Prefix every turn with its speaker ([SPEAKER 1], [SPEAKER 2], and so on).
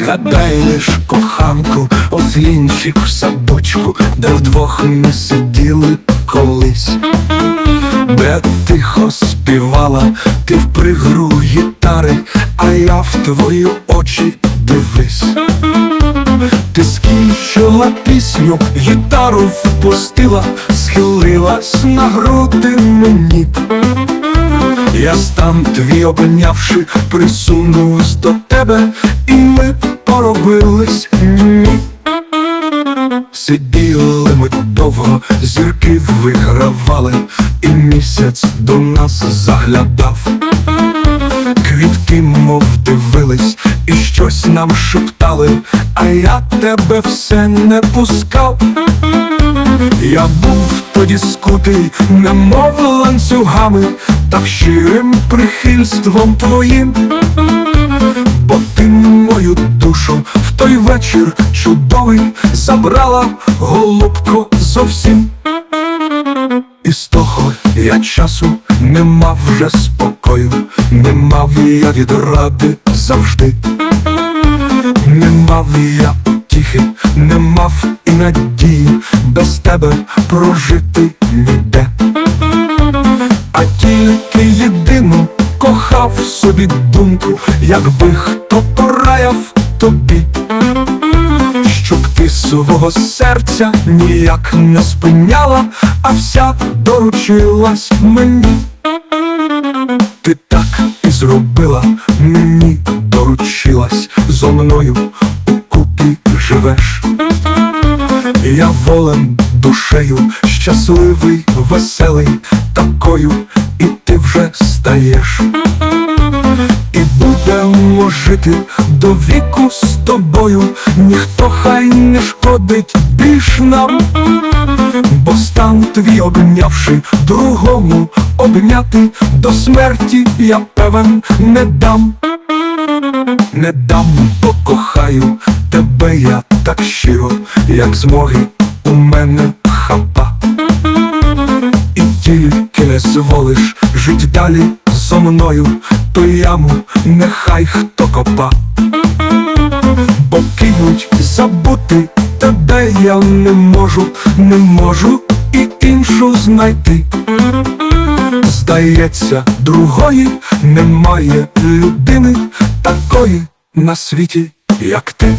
[SPEAKER 1] Згадаєш коханку, ослінчик в садочку, де вдвох ми сиділи колись, де тихо співала, ти в пригру гітари, а я в твої очі дивись. Ти скінчила пісню, гітару впустила, схилилась на груди мені. Я стан твій обнявши, присунувся до тебе, і ми поробились. Сиділи ми довго, зірки вигравали, і місяць до нас заглядав. Квітки, мов дивились, і щось нам шептали, а я тебе все не пускав. Я був тоді скутий, немов ланцюгами, так щирим прихильством твоїм, бо ти мою душу в той вечір чудовий забрала голубко зовсім. І з того я часу не мав вже спокою, не мав я від ради завжди, не мав я утіхи, не мав і надії. Без тебе прожити ніде, собі думку, якби хто пораяв тобі. Щоб ти свого серця ніяк не спиняла, а вся доручилась мені. Ти так і зробила, мені доручилась, зо мною у купі живеш. Я волем душею, щасливий, веселий, такою, і ти вже стаєш. І будемо жити до віку з тобою, ніхто хай не шкодить більш нам, бо стан твій обнявши другому обняти до смерті я певен не дам, не дам, бо кохаю тебе я так щиро, як змоги у мене хапа. І тільки не зволиш жить далі зо мною, то яму нехай хто копа. Бо кинуть забути тебе я не можу, не можу і іншу знайти. Здається, другої немає людини такої на світі, як ти.